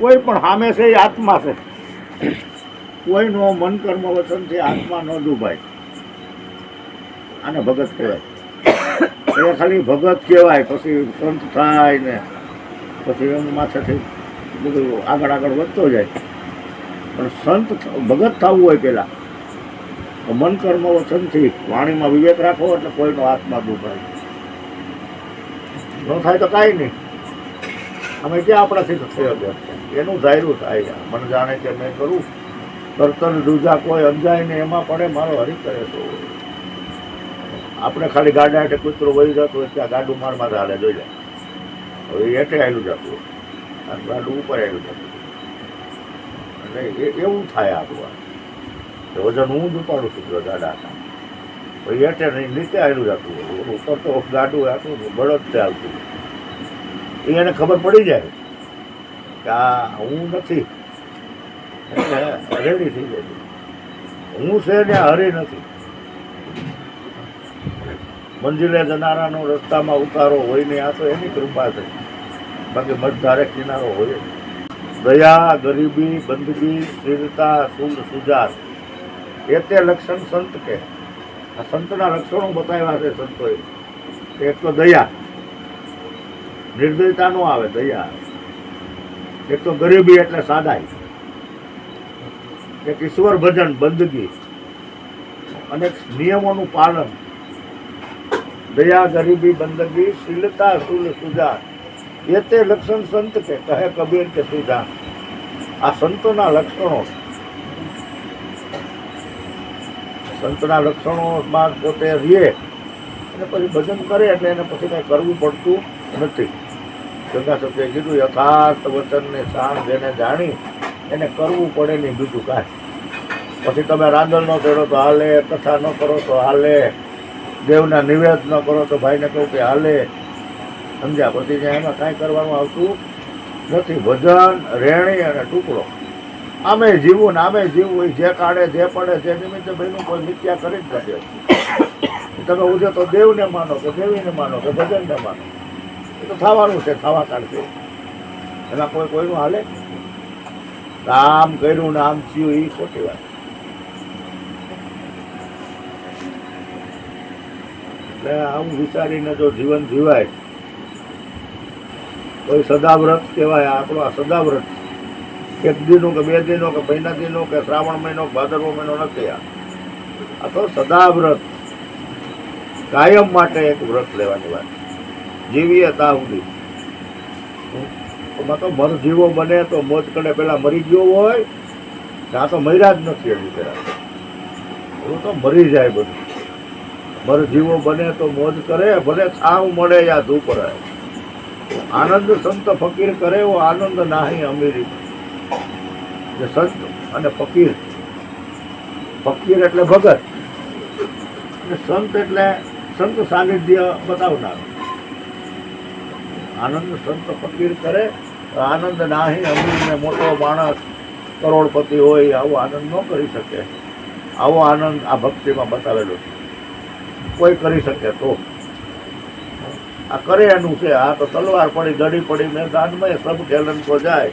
કોઈ પણ સામે છે એ આત્મા છે. કોઈનો મન કર્મ વચનથી આત્મા ન ડૂબાય આને ભગત કહેવાય. એ ખાલી ભગત કહેવાય, પછી સંત થાય ને પછી એમ માથેથી બધું આગળ આગળ વધતો જાય. પણ સંત ભગત થવું હોય પહેલાં. તો મન કર્મ વચનથી વાણીમાં વિવેક રાખો એટલે કોઈનો આત્મા ડૂબાય ન થાય તો કાંઈ નહીં. અમે ક્યાં આપણાથી થયો એનું ધાર્યું થાય મને જાણે કે મેં કરું. તરતર રૂજા કોઈ અંજાય ને એમાં પડે, મારો હરી કરે તો આપણે ખાલી ગાડા એટલે કૂતરો વહી જતો હોય, ત્યાં ગાડું મારમાં હાલે, જોઈ જાય હવે એટલે આવેલું જતું અને ગાડું ઉપર આવેલું જતું. એટલે એવું થાય આપણું આ. વજન હું જ ઉપાડું છું ગાડા પછી એટલે નહીં, નીચે આવેલું જતું ઉપર તો ગાડું આટલું બળદ એ એને ખબર પડી જાય. કે આ હું નથી. એટલે રેડી થઈ ગઈ. હું છે ને હરી નથી. મંજિલે જનારાનો રસ્તામાં ઉતારો હોય નહીં આ તો એની કૃપા છે. બાકી મતધારે કિનારો હોય દયા, ગરીબી બંદગી સ્થિરતા, સુંદ સુજાત. એ તે લક્ષણ સંત કે. આ સંતના લક્ષણો બતાવ્યા છે સંતોએ. એક તો દયા. નિર્દયતા નો આવે, દયા. એક તો ગરીબી એટલે સાદાઈ એક ઈશ્વર ભજન, બંદગી. અને નિયમોનું પાલન. દયા, ગરીબી, બંદગી, શીલતા, સુલ, સુજા. એ તે લક્ષણ સંત કે કહે કબીર કે સુજા. આ સંતોના લક્ષણો. સંતના લક્ષણોમાં પોતે રીએ. અને પછી ભજન કરે એટલે એને પછી કાંઈ કરવું પડતું નથી. ગંગા સત્ય કીધું, યથાર્થ વચનને સાણ જેને જાણી એને કરવું પડે નહીં બીજું કાંઈ. પછી તમે રાંદલ ન કરો તો હાલે, કથા ન કરો તો હાલે, દેવના નિવેદ ન કરો તો ભાઈને કહું કે હાલે. સમજ્યા? પછી ત્યાં એમાં કાંઈ કરવાનું આવતું નથી. ભજન, રેણી અને ટુકડો. આમે જીવવું ને આમે જીવવું જે કાઢે, જે પડે, જે નિમિત્તે ભાઈનું કોઈ નિત્યા કરી જ નથી. તમે ઉજે તો દેવને માનો કે દેવીને માનો કે ભજનને માનો. તો થવાનું છે થવા કાઢશે એમાં કોઈ કોઈનું હાલે? આમ કર્યું, નામ થયું એ ખોટી વાત. એટલે આવું વિચારીને જો જીવન જીવાય કોઈ સદાવ્રત કહેવાય આપણો આ સદાવ્રત એક દિનો કે બે દિનો કે મહિના દિનો કે શ્રાવણ મહિનો ભાદરવો મહિનો નથી આ. તો સદાવ્રત કાયમ માટે એક વ્રત લેવાની વાત જીવીએ હતા સુધી. એમાં તો મર જીવો બને તો મોજ કડે પેલા મરી ગયો હોય, ત્યાં તો મર્યા જ નથી એની પેલા એવું તો મરી જાય બધું. મર જીવો બને તો મોજ કરે, ભલે છાવ મળે યા ધૂપ રહે. આનંદ સંત ફકીર કરે એવો આનંદ નાહી અમીરી. જે સંત અને ફકીર. ફકીર એટલે ભગત. અને સંત એટલે સંત સાનિધ્ય બતાવનાર. આનંદ સંત ફકીર કરે, આનંદ નાહી અમીરને મોટો માણસ, કરોડપતિ હોય, આવો આનંદ ન કરી શકે. આવો આનંદ આ ભક્તિમાં બતાવેલો છે. કોઈ કરી શકે તો. આ કરે એનું છે, આ તો તલવાર પડી દડી પડી, મેદાનમાં સબ ખેલન તો જાય.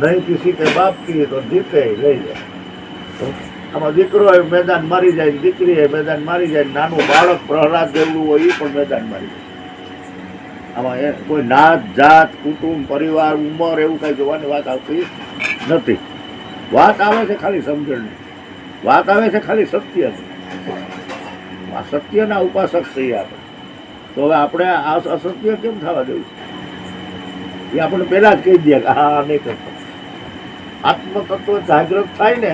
નહીં કિસી કે બાપ કી તો જીતે લઈ જાય આમાં દીકરો મેદાન મારી જાય, દીકરી મેદાન મારી જાય, નાનું બાળક પ્રહલાદ જેવડું હોય એ પણ મેદાન મારી જાય. આમાં એ કોઈ નાત, જાત, કુટુંબ, પરિવાર, ઉંમર એવું કાંઈ જોવાની વાત આવતી નથી. વાત આવે છે ખાલી સમજણની. વાત આવે છે ખાલી સત્યની. આ સત્યના ઉપાસક થઈએ આપણે. તો હવે આપણે આ અસત્ય કેમ થવા દેવું એ આપણે પહેલાં જ કહી દઈએ કે હા નહીં કરતો આત્મતત્વ જાગૃત થાય ને,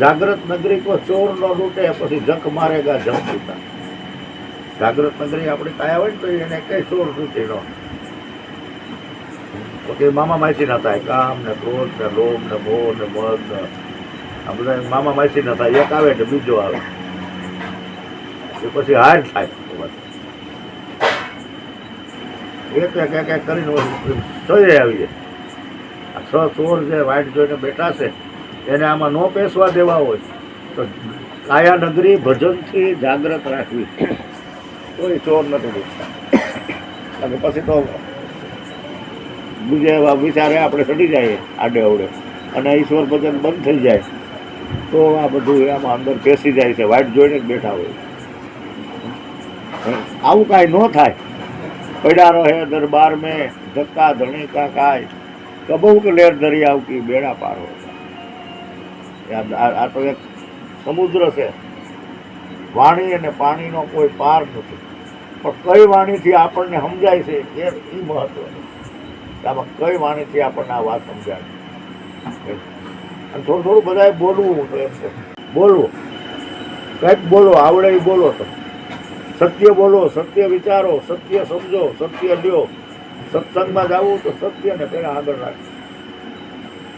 જાગૃત નગરિકો ચોર ન લૂંટે, પછી જખ મારેગા જમ પીતા જાગૃત નગરી આપણે કાયા હોય ને તો એને કઈ ચોર લૂંટે નો. પછી મામા માસી ના થાય, કામ ને ક્રોધ ને લોભ ને મોહ ને મદ ને આ બધા મામા માસી ના થાય, એક આવે એટલે બીજો આવે. એ પછી હાર થાય. એક એક એક કરીને ચોય આવી જાય. આ છ સોળ જે વાઇટ જોઈને બેઠા છે, એને આમાં ન પેસવા દેવા હોય, તો કાયા નગરી ભજનથી જાગ્રત રાખવી. કોઈ ચોર નથી દેખતા. અને પછી તો બીજે વિચારે આપણે ચડી જઈએ આડે અવડે. અને ઈશ્વર ભજન બંધ થઈ જાય. તો આ બધું એમાં અંદર બેસી જાય છે વાઇટ જોઈને જ બેઠા હોય. આવું કાંઈ ન થાય. પડ્યા રહે દરબાર મેં, ધક્કા ધણીકા કાય. કબૂ કે લેર દરિયા કી બેડા પાર આ આ તો એક સમુદ્ર છે. વાણી અને પાણીનો કોઈ પાર નથી. પણ કઈ વાણીથી આપણને સમજાય છે એ એ મહત્વનું આમાં કઈ વાણીથી આપણને આ વાત સમજાય અને થોડું થોડું બધાએ બોલવું તો એમ છે. બોલવું કંઈક બોલો, આવડે એ બોલો તમે સત્ય બોલો, સત્ય વિચારો, સત્ય સમજો, સત્ય લ્યો. સત્સંગમાં જવું તો સત્યને પહેલાં આગળ રાખો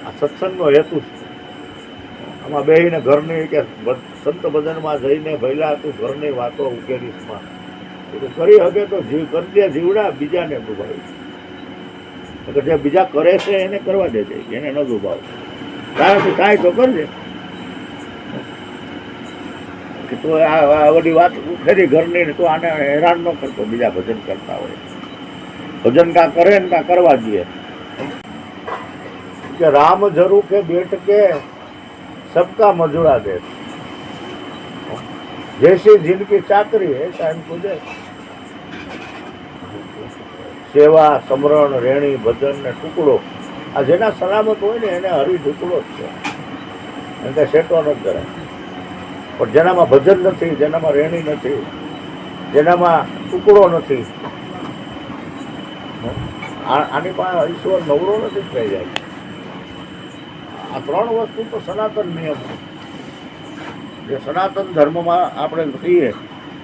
આ સત્સંગનો હેતુ છે. આમાં બેહીને ઘરની કે સંત ભજનમાં જઈને ભૈલા તું ઘરની વાતો ઉકેલીશમાં એ કરી શકે તો જીવ કરી જીવડા, બીજાને ડૂબાવી નકર જે બીજા કરે છે એને કરવા દેજે, એને ન ડૂબાવ તારાથી થાય તો કરજે. કે તો આ બધી વાત ઉખેરી ઘરની તો આને હેરાન ન કરતો બીજા ભજન કરતા હોય. ભજન કા કરે ને કા કરવા દે કે રામ જરૂ કે બેટ કે सबका मजुरा दे जैसी जिनकी चाकरी है टाइम को दे સેવા સમરણ રેણી ભજન ને ટુકડો આ જેના સલામત હોય ને એને હરી ટુકડો જ છે એને કાંઈ સેટો નથી કરાય પણ જેનામાં ભજન નથી જેનામાં રેણી નથી જેનામાં ટુકડો નથી આ- આની પાસે ઈશ્વર નવરો નથી જ થઈ જાય આ ત્રણ વસ્તુ તો સનાતન નિયમ. જે સનાતન ધર્મમાં આપણે કહીએ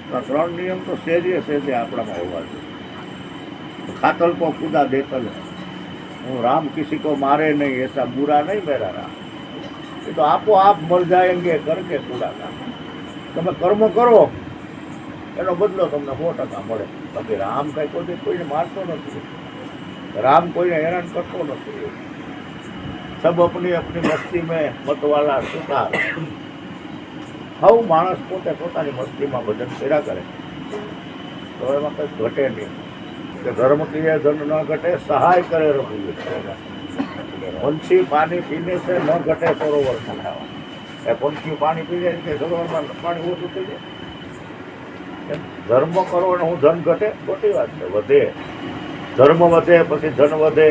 તો આ ત્રણ નિયમ તો સહેજે સહેજે આપણામાં હોવા જોઈએ. ખાતલ કો ખુદા દેતલ હું રામ કિસી કો મારે નહીં, એસા બુરા નહીં મેરા રામ. એ તો આપો આપ મર જાયંગે કરકે કુડા કામ. તમે કર્મ કરો, એનો બદલો તમને સો ટકા મળે. બાકી રામ કઈ કોઈ કોઈને મારતો નથી. રામ કોઈને હેરાન કરતો નથી. સબ અપની અપની મસ્તી મેં મતવાલા સુતાર હવ માણસ પોતે પોતાની મસ્તીમાં ભજન કર્યા કરે તો એમાં કંઈ ઘટે નહીં કે ધર્મ ક્રિયા ધન ન ઘટે સહાય કરે રઘુવીર પંછી પાણી પીને છે ન ઘટે સરોવર ખંડાવા એ પંછી પાણી પી જાય કે સરોવરમાં પાણી ઓછું થઈ જાય ધર્મ કરો અને હું ધન ઘટે ખોટી વાત છે વધે। ધર્મ વધે, પછી ધન વધે।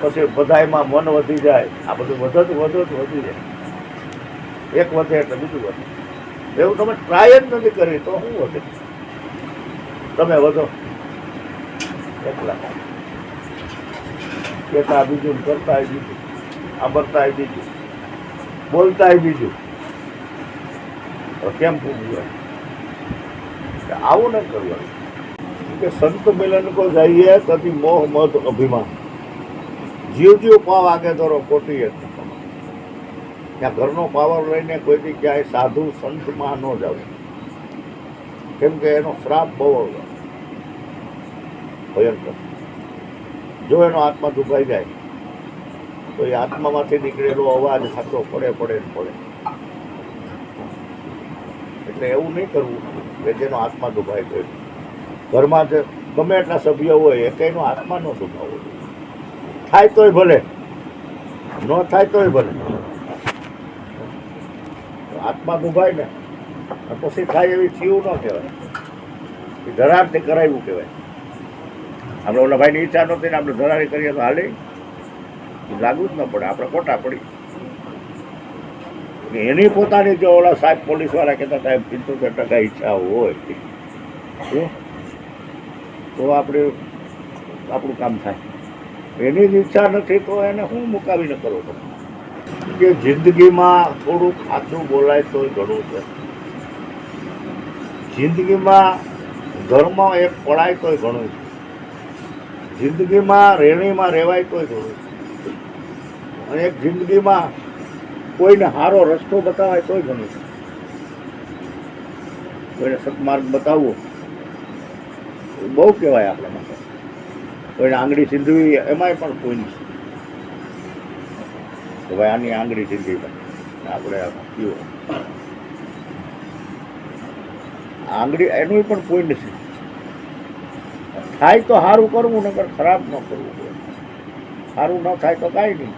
પછી બધાયમાં મન વધી જાય. આ બધું વધત વધત વધી જાય. એક વધે એટલે બીજું વધે. એવું તમે ટ્રાય જ નથી કરી તો શું વધે? તમે વધો. એકલા. કહેતા બીજું કરતા બીજું. સાંભળતાય બીજું. બોલતા બીજું. કેમ પૂછવું આવું ન કરવાનું. કે સંત મિલન કો જઈએ તથી મોહ મત અભિમાન. જીવ જીવ પાવ આગે ધરો કોટી હતી ત્યાં ઘરનો પાવર લઈને કોઈથી ક્યાંય સાધુ સંતમાં ન જાવ. કેમ કે એનો શ્રાપ બહુ ભયંકર. જો એનો આત્મા દુભાઈ જાય, તો એ આત્મામાંથી નીકળેલો અવાજ સાચો પડે પડે પડે. એટલે એવું નહીં કરવું કે જેનો આત્મા દુભાઈ ગયો. ઘરમાં જે ગમે એટલા સભ્યો હોય એ કંઈનો આત્મા ન દુભાવવો જોઈએ. થાય તોય ભલે. ન થાય તોય ભલે. આત્મા દુભાય ને. પછી થાય એવી થયું ન કહેવાય. એ ધરારથી કરાવ્યું કહેવાય. આપણે ઓલા ભાઈની ઈચ્છા નહોતી ને આપણે ધરારી કરીએ તો હાલે. લાગુ જ ન પડે. આપણે ખોટા પડી. એની પોતાની જો ઓલા સાહેબ પોલીસવાળા કહેતા સાહેબ, પંચોતેર ટકા ઈચ્છા હોય? તો આપણે, આપણું કામ થાય. એની જ ઈચ્છા નથી તો એને હું મુકાવીને કરો કે જિંદગીમાં થોડુંક ખાતું બોલાય તોય ઘણું છે. જિંદગીમાં ધર્મ એક પડાય તોય ઘણું છે. જિંદગીમાં રેણીમાં રહેવાય તોય ઘણું છે. અને એક જિંદગીમાં કોઈને સારો રસ્તો બતાવાય તોય ઘણું છે. કોઈને સત્માર્ગ બતાવવો બહુ કહેવાય આપણા માટે. કોઈને આંગળી સીંધવી, એમાંય પણ કોઈ તો ભાઈ આની આંગળી સીંધી આપણે કયો. આંગળી એનું પણ કોઈ નથી. થાય તો સારું કરવું, નકર ખરાબ ન કરવું સારું ન થાય તો કાંઈ નહીં.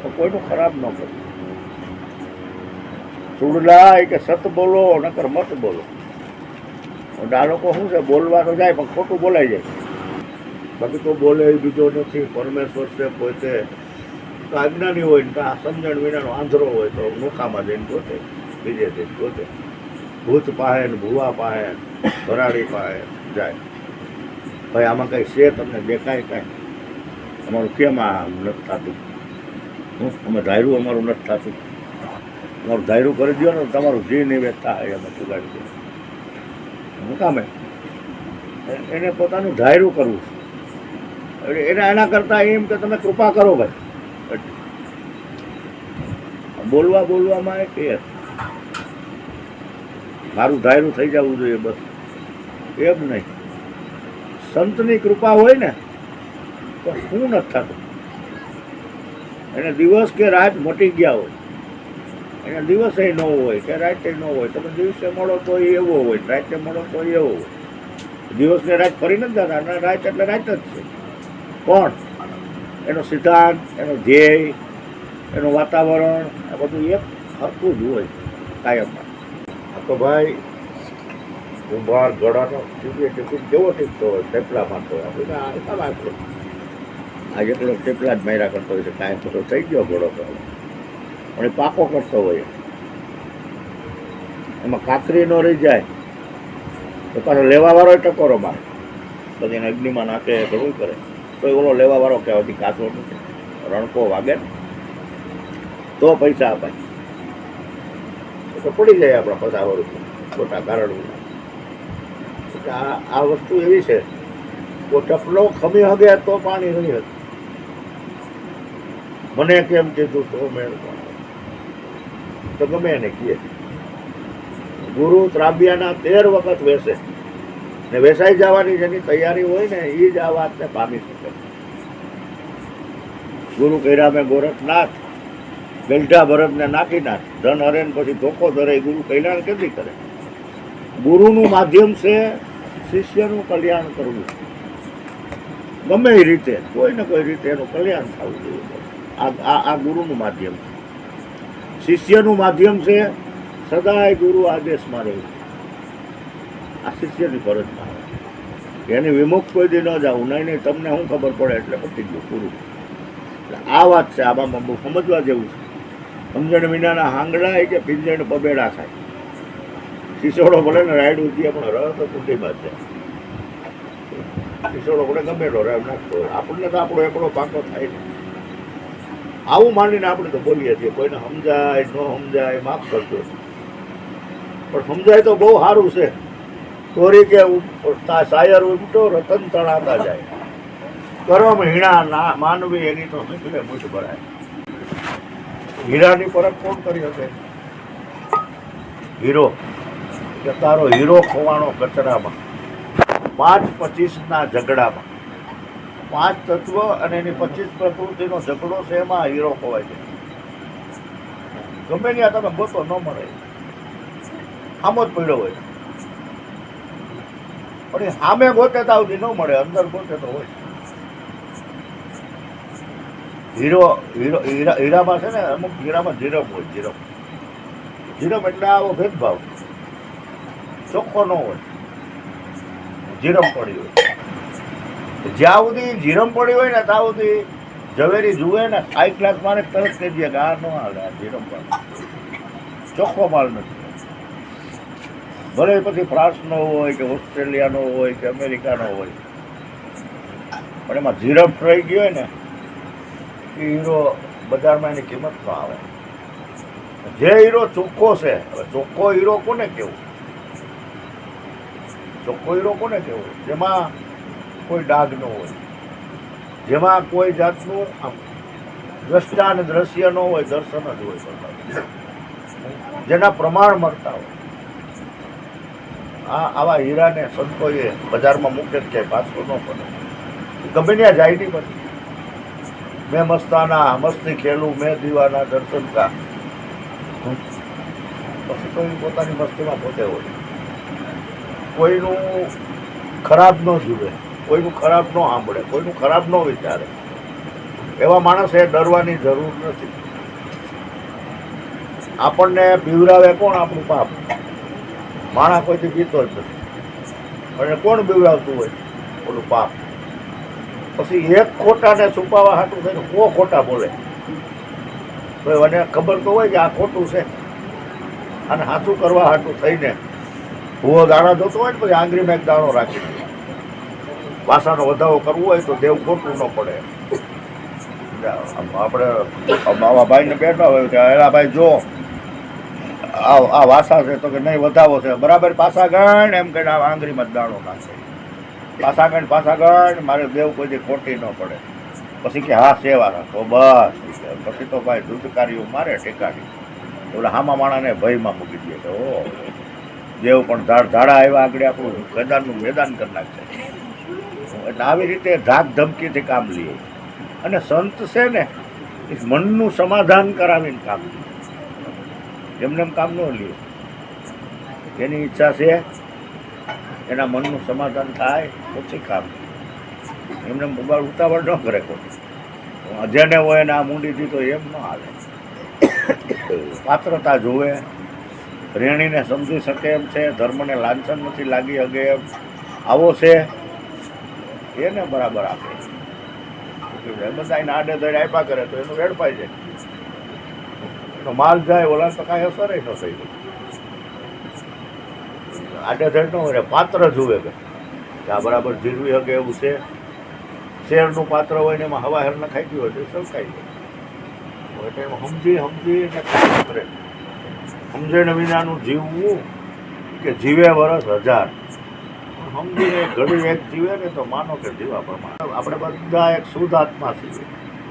તો કોઈનું ખરાબ ન કરવું. સુડલાય કે સત બોલો, નકર મત બોલો. આ લોકો શું છે, બોલવા તો જાય, પણ ખોટું બોલાઈ જાય. બાકી તો બોલે બીજો નથી, પરમેશ્વર છે પોતે તો અજ્ઞાની હોય ને તો આ સમજણ વિનાનો આંધળો હોય તો નોખામાં જઈને ગોતે, બીજે જઈને ગોતે. ભૂત પાહે ને ભૂવા પાહે ભરાડી પાહે જાય. ભાઈ, આમાં કંઈ છે તમને દેખાય કાંઈ? અમારું કેમ આ નથી થતું? હું? અમે ધાર્યું, અમારું નથી થતું. અમારું ધાર્યું કરી દો ને તમારું જે નિવેદ થાય અમે ચુકાડી દો શું કામે એને પોતાનું ધાર્યું કરવું. એને એના કરતાં એમ કે તમે કૃપા કરો ભાઈ. બોલવા બોલવામાં એ કે મારું ધાર્યું થઈ જવું જોઈએ બસ. એમ નહીં. સંતની કૃપા હોય ને, તો શું નથી થતું? એને દિવસ કે રાત મટી ગયા હોય. એને દિવસે ન હોય કે રાતે ન હોય. તમે દિવસે મળો તો એ એવો હોય. રાતે મળો તો એવો હોય. દિવસ ને રાત ફરી નથી જતા. અને રાત એટલે રાત જ છે. પણ એનો સિદ્ધાંત, એનો ધ્યેય, એનું વાતાવરણ, આ બધું એક હરખું જ હોય કાયમમાં. તો ભાઈ, કુંભાર ગળાનો ટીપીએ ટીપી કેવો ટીપતો હોય? ટેપલામાં તો આપણે આ એકલો ટેપલા જ માર્યા કરતો હોય છે, કાંઈ તો થઈ ગયો ઘોડો તો. એ પાકો કરતો હોય. એમાં કાતરી ન રહી જાય. તો પાછો લેવાવાળો ટકોરો મારે. પછી એને અગ્નિમાં નાખે ઘણું કરે? તો ઓલો લેવાવાળો કહેવાથી કાતરો નથી રણકો વાગે તો પૈસા અપાય. તો પડી જાય આપણા પૈસા ખોટા કારણ. આ આ વસ્તુ એવી છે. કે ટફલો ખમી હગે તો પાણી નહીં હતું મને કેમ કીધું તો મેળ પાડો. તો ગમે એને કહે. ગુરુ ત્રાબિયાના તેર વખત વેસે. ને વેસાઈ જવાની જેની તૈયારી હોય ને એ જ આ વાતને પામી શકે. ગુરુ કર્યા મેં ગોરખનાથ ગલઢા ભરતને નાખી નાખ, ધન હરે પછી ધોકો ધરે ગુરુ કલ્યાણ કેટલી કરે? ગુરુનું માધ્યમ છે શિષ્યનું કલ્યાણ કરવું. ગમે એ રીતે, કોઈ ને કોઈ રીતે એનું કલ્યાણ થવું જોઈએ. આ આ ગુરુનું માધ્યમ છે. શિષ્યનું માધ્યમ છે, સદાય ગુરુ આદેશમાં રહેવું આ શિષ્યની ફરજમાં આવે એની વિમુખ કોઈ દી ન જાવું નહીં નહીં, તમને શું ખબર પડે એટલે પતી ગયું, પૂરું. એટલે આ વાત છે, આમાં બહુ સમજવા જેવું છે. સમજણ વિનાના હાંગડા કે પિંજણ પબેડા થાય. શિશોડો ભલે ને રાઈડ દે પણ રહ તો કુટીમાં જાય. શિશોડો ભલે ગમે તો રાવ નાખતો આપણને તો આપણો એકડો પાકો થાય ને આવું માંડીને આપણે તો બોલીએ છીએ, કોઈને સમજાય, ન સમજાય, માફ કરજો. પણ સમજાય તો બહુ સારું છે. ચોરી કે સાયર ઉમટો રતન તણાતા જાય. કરમ હીણા ના માનવી એની તો નીકળે મૂઠ ભરાય. હીરાની પરખ કોણ કરી શકે? હીરો. કે તારો હીરો ખોવાણો કચરામાં. પાંચ પચીસના ઝઘડામાં. પાંચ તત્વ અને એની પચીસ પ્રકૃતિનો ઝઘડો છે એમાં હીરો ખોવાય છે. ગમે ત્યાં તમે ગોતો ન મળે. આમ જ પડ્યો હોય. પણ એ સામે ગોતે તો આવતી ન મળે, અંદર ગોતે તો હોય. હીરો હીરો, હીરા, હીરામાં છે ને અમુક હીરામાં જીરમ હોય, જીરમ. જીરમ એટલે આવો ભેદભાવ. ચોખ્ખો ન હોય. જીરમ પડી હોય. જ્યાં સુધી જીરમ પડી હોય ને ત્યાં સુધી ઝવેરી જુએ ને હાઈ ક્લાસ મારે તરત કહી દે કે આ ન હાલે, આ જીરમ પણ ચોખ્ખો માલ નથી. ભલે પછી ફ્રાન્સનો હોય કે ઓસ્ટ્રેલિયાનો હોય કે અમેરિકાનો હોય. પણ એમાં જીરમ રહી ગયો હોય ને, એ હીરો બજારમાં એની કિંમત ન આવે. જે હીરો ચોખ્ખો છે, હવે ચોખ્ખો હીરો કોને કેવું ચોખ્ખો હીરો કોને કેવું જેમાં કોઈ ડાઘ ન હોય. જેમાં કોઈ જાતનું આમ દ્રષ્ટા અને દ્રશ્ય ન હોય, દર્શન જ હોય. જેના પ્રમાણ મળતા હોય. આ આવા હીરાને સંતોએ બજારમાં મૂકે જ ક્યાંય પાછો ન પડે. ગમે ત્યાં જાય નહીં પછી મેં મસ્તાના, મસ્તી ખેલું, મેં દીવાના દર્શન કા. પછી તો એ પોતાની મસ્તીમાં પોતે હોય. કોઈનું ખરાબ ન જુએ. કોઈનું ખરાબ ન સાંભળે, કોઈનું ખરાબ ન વિચારે. એવા માણસે ડરવાની જરૂર નથી. આપણને બીવરાવે કોણ આપણું પાપ? માણસ કોઈથી પીતો જ નથી. અને કોણ બીવરાવતું હોય? ઓલું પાપ. પછી એક ખોટાને છુપાવવા હાટું થઈને કો ખોટા બોલે? તો મને ખબર તો હોય કે આ ખોટું છે. અને હાથું કરવા હાટું થઈને ભૂવો દાણા જોતો હોય ને પછી આંગળીમાં એક દાણો રાખી. દે વધારો કરવો હોય તો દેવ ખોટું ન પડે. આપણે માવા ભાઈને બેઠા હોય કે એલા ભાઈ જો, આ આ વાસા છે તો કે નહીં, વધાવો છે. બરાબર પાછા ગણ એમ કહીને આ આંગળીમાં દાણો નાખે. પાછા ગણ પાછા ગણ મારે દેવ કોઈ ખોટી ન પડે. પછી કે, હા, સેવા રાખો. બસ પછી તો ભાઈ દૂધકારીઓ મારે ટેકાડી એટલે હામા માણાને ભયમાં મૂકી દે કે ઓ દેવ પણ ઝાડ ધાડા આવ્યા આગળ આપણું મેદાનનું મેદાન કરી નાખશે એટલે આવી રીતે ધાક ધમકીથી કામ લઈએ અને સંત છે ને, એ મનનું સમાધાન કરાવીને કામ લે. એમને એમ કામ ન લે. એની ઈચ્છા છે, એના મનનું સમાધાન થાય, પછી કામ એમને મોબાઈલ ઉતાવળ ન કરે કોઈ. જેને હોય ને આ મૂંડીથી તો એમ ન હાલે. પાત્રતા જોવે. રેણીને સમજી શકે એમ છે, ધર્મને લાંછન નથી લાગી શકે એમ. આવો છે એને બરાબર આપે એને આડે ધડ આપ્યા કરે તો એનું વેડપાઈ જાય. એનો માલ જાય, ઓલા કાંઈ અસર ન થઈ ન હોય, પાત્ર જુએ કે બરાબર જીરવી શકે એવું છે. શેરનું પાત્ર હોય ને એમાં હવા હેર નખાઈ ગયું હોય તો એ સલકાઈ જાય. એટલે એમાં સમજી સમજી ને કરે સમજણ વિનાનું જીવવું કે જીવે વરસ હજાર. સમજીને ઘડી એક જીવે ને તો માનો કે જીવા પ્રમાણે. આપણે બધા એક શુદ્ધ આત્મા છીએ.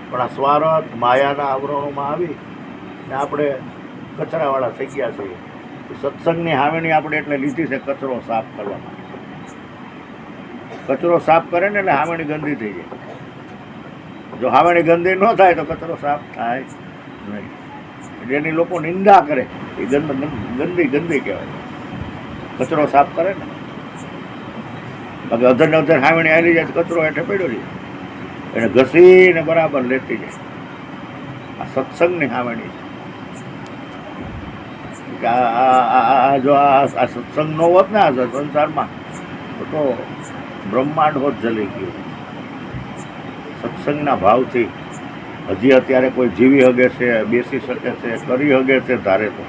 પણ આ સ્વાર્થ, માયાના આવરણોમાં આવી ને આપણે કચરાવાળા થઈ ગયા છીએ. સત્સંગની હાવેણી આપણે એટલે લીધી છે કચરો સાફ કરવા માટે. કચરો સાફ કરે ને એટલે હાવેણી ગંદી થઈ જાય. જો હાવેણી ગંદી ન થાય તો કચરો સાફ થાય નહીં. જેની લોકો નિંદા કરે. એ ગંદ ગંદી ગંદી કહેવાય. કચરો સાફ કરે ને. બાકી અધર ને અધર હાવણી આવી જાય કચરો હેઠે પડ્યો છે એને ઘસીને બરાબર લેતી જાય. આ સત્સંગની હાવણી છે. આ- જો આ સત્સંગ નો હોત ને આ સંસારમાં, તો બ્રહ્માંડ હોત જલી ગયું. સત્સંગના ભાવથી હજી અત્યારે કોઈ જીવી હગે છે, બેસી શકે છે, કરી હગે છે ધારે તો.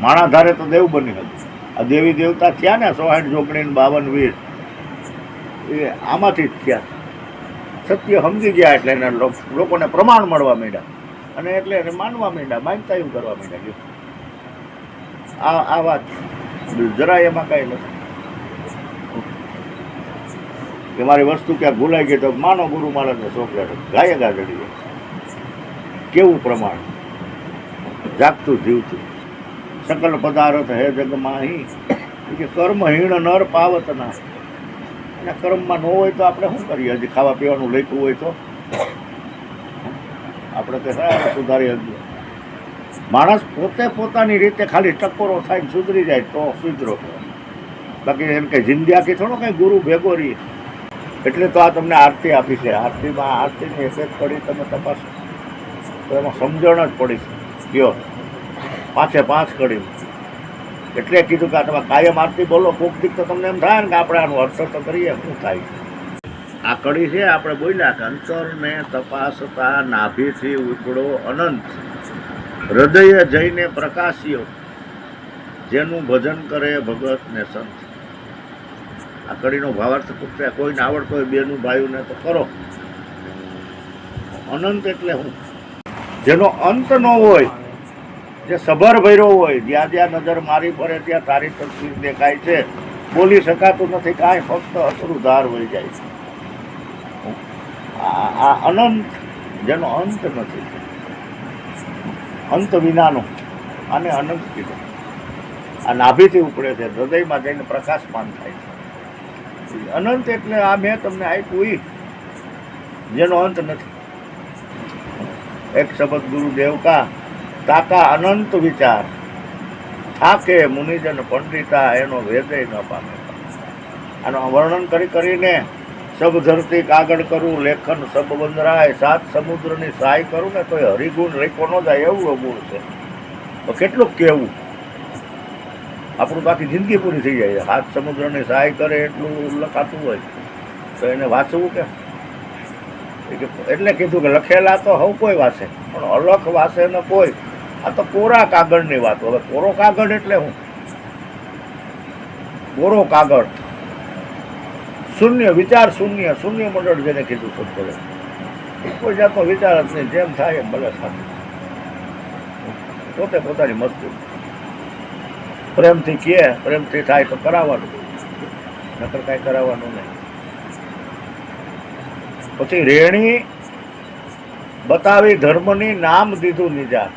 માણા ધારે તો દેવ બની હગે. આ દેવી દેવતા થયા ને સોહાઠ જોગણી બાવન વીર. એ આમાંથી જ થયા સત્ય સમજી ગયા એટલે એને લોકોને પ્રમાણ મળવા માંડ્યા. અને એટલે એને માનવા માંડ્યા, માનતા એવું કરવા માંડ્યા. આ આ વાત જરાય એમાં કાંઈ નથી. કે મારી વસ્તુ ક્યાંક ભૂલાઈ ગઈ તો માનો ગુરુ મહારાજને ચોકલેટ ગાય ગા ચડી જાય કેવું પ્રમાણ? જાગતું જીવતું. સકલ પદાર્થ હે જગમાહી. કે કર્મહીણ નર પાવત અને કર્મમાં ન હોય તો આપણે શું કરીએ? હજી ખાવા પીવાનું લખ્યું હોય તો? આપણે તો સારા સુધારી હજી માણસ પોતે પોતાની રીતે ખાલી ટકોરો થાય સુધરી જાય તો સુધરો. બાકી એમ કે જિંદગી થોડો કંઈ ગુરુ ભેગો રહી. એટલે તો આ તમને આરતી આપી છે. આરતીમાં આરતીની એફેક્ટ પડી તમે તપાસો. તો એમાં સમજણ જ પડી છે. કયો? પાંચે પાંચ કડી. એટલે કીધું કે તમે કાયમ આરતી બોલો કોકથી તો તમને એમ થાય ને કે આપણે આનું અર્થ તો કરીએ, શું થાય? આ કડી છે, આપણે બોલ્યા કે અંતરને તપાસતા નાભીથી ઉપડો અનંત. હૃદય જઈને પ્રકાશ્યો, જેનું ભજન કરે ભગત ને સંત. આ કડીનો ભાવાર્થ પૂછતા કોઈને આવડતો હોય બેનું ભાઈઓને તો કરો. અનંત એટલે શું જેનો અંત ન હોય જે સભર ભર્યો હોય, જ્યાં જ્યાં નજર મારી પડે ત્યાં તારી તસવીર દેખાય છે. બોલી શકાતું નથી, કાંઈ ફક્ત અસરું ધાર વહી જાય છે. આ અનંત, જેનો અંત નથી. અંત વિનાનો, આને અનંત કીધું. આ નાભીથી ઉપડે છે, હૃદયમાં જઈને પ્રકાશમાન થાય છે. અનંત એટલે આ મેં તમને આપ્યું જેનો અંત નથી. એક શબ્દ ગુરુદેવ કા તાકા અનંત વિચાર. થાકે મુનિજન પંડિતા એનો વેદય ન પામે. આનું વર્ણન કરી કરીને સબ ધરતી કાગળ કરું, લેખન સબ બંદરાય સાત સમુદ્રની સહાય કરું ને તો હરિગુણ રેકો ન જાય એવું અગુણ છે. તો કેટલું કહેવું આપણું બાકી જિંદગી પૂરી થઈ જાય. સાત સમુદ્રની સહાય કરે એટલું લખાતું હોય. તો એને વાંચવું કે, એટલે કીધું કે લખેલા તો હવ કોઈ વાંચે, પણ અલખ વાંચે ને કોઈ. આ તો કોરા કાગળની વાત. હવે કોરો કાગળ એટલે હું? કોરો કાગળ. શૂન્ય, વિચાર શૂન્ય શૂન્ય મંડળ જેને કીધું સત્તરે કોઈ જાતનો વિચાર જ નહીં. જેમ થાય એમ ભલે થાય. પોતે પોતાની મસ્તી. પ્રેમથી કહે, પ્રેમથી થાય તો કરાવવાનું. નકર કાંઈ કરાવવાનું નહીં. પછી રેણી બતાવી ધર્મની નામ દીધું નિજાર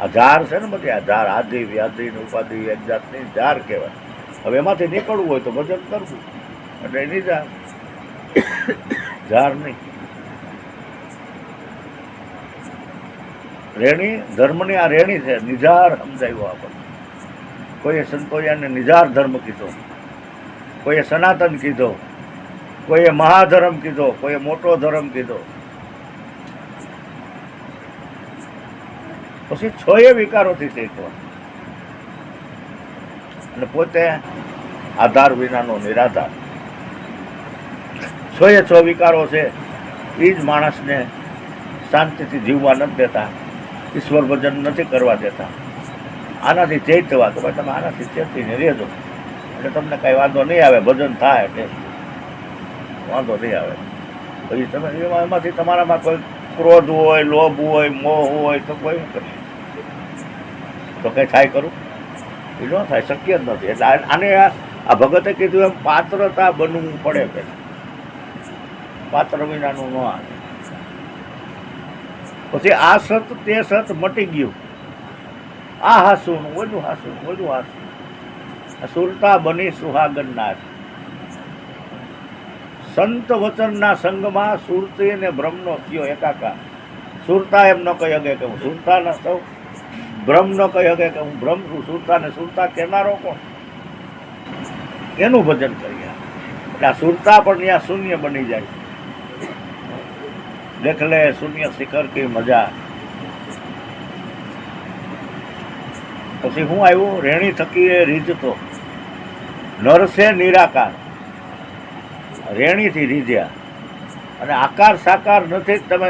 આ ઝાર છે ને બધી આ ઝાર આદિ, વ્યાધિ ને ઉપાધિ, એક જાતની ઝાર કહેવાય. હવે એમાંથી નીકળવું હોય તો ભજન કરવું. એટલે એની ઝાર ધાર નહીં. રેણી, ધર્મની આ રેણી છે નિજાર સમજાવ્યો આપણને. કોઈએ સંતોયાને નિજાર ધર્મ કીધો, કોઈએ સનાતન કીધો, કોઈએ મહાધર્મ કીધો, કોઈએ મોટો ધર્મ કીધો. પછી છ એ વિકારોથી ચેતવા અને પોતે આધાર વિનાનો નિરાધાર. છ એ છ વિકારો છે એ જ માણસને શાંતિથી જીવવા નથી દેતા, ઈશ્વર ભજન નથી કરવા દેતા. આનાથી ચેતવા તો ભાઈ, તમે આનાથી ચેતીને રહેજો એટલે તમને કાંઈ વાંધો નહીં આવે, ભજન થાય એટલે. વાંધો નહીં આવે. પછી તમે એમાંથી તમારામાં કોઈ ક્રોધ હોય, લોભ હોય, મોહ હોય, તો કોઈ કરે. તો કંઈ થાય કરું એ ન થાય, શક્ય જ નથી. એટલે આને આ ભગતે કીધું એમ, પાત્રતા બનવું પડે કે પાત્ર વિનાનું ન આવે. પછી આ સત તે સત મટી ગયું. આ હાસું, ઓલું હાસું ઓલું હાસું. સુરતા બની સુહાગનનાથ સંત વચનના સંગમાં સુરતી અને બ્રહ્મનો થયો એકાકાર. સુરતા એમ ન કહી શકે કે હું ન સૌ બ્રહ્મ ન કહી શકે કે હું બ્રહ્મ છું, સુરતા ને સુરતા કહેનારો કોણ? એનું ભજન કરીએ એટલે આ સુરતા પણ ત્યાં શૂન્ય બની જાય દેખ લે શૂન્ય શિખર કી મજા. પછી હું આવ્યું, રેણી થકી એ રીઝતો. નરસે નિરાકાર. રેણીથી રીઝ્યા. અને આકાર સાકાર નથી જ તમે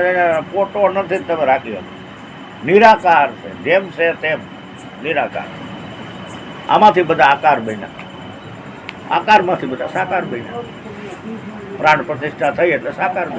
પોટો નથી જ તમે રાખી શકો. નિરાકાર છે. જેમ છે તેમ નિરાકાર. આમાંથી બધા આકાર બન્યા. આકારમાંથી બધા સાકાર બન્યા. પ્રાણ પ્રતિષ્ઠા થઈ એટલે સાકાર બન્યા.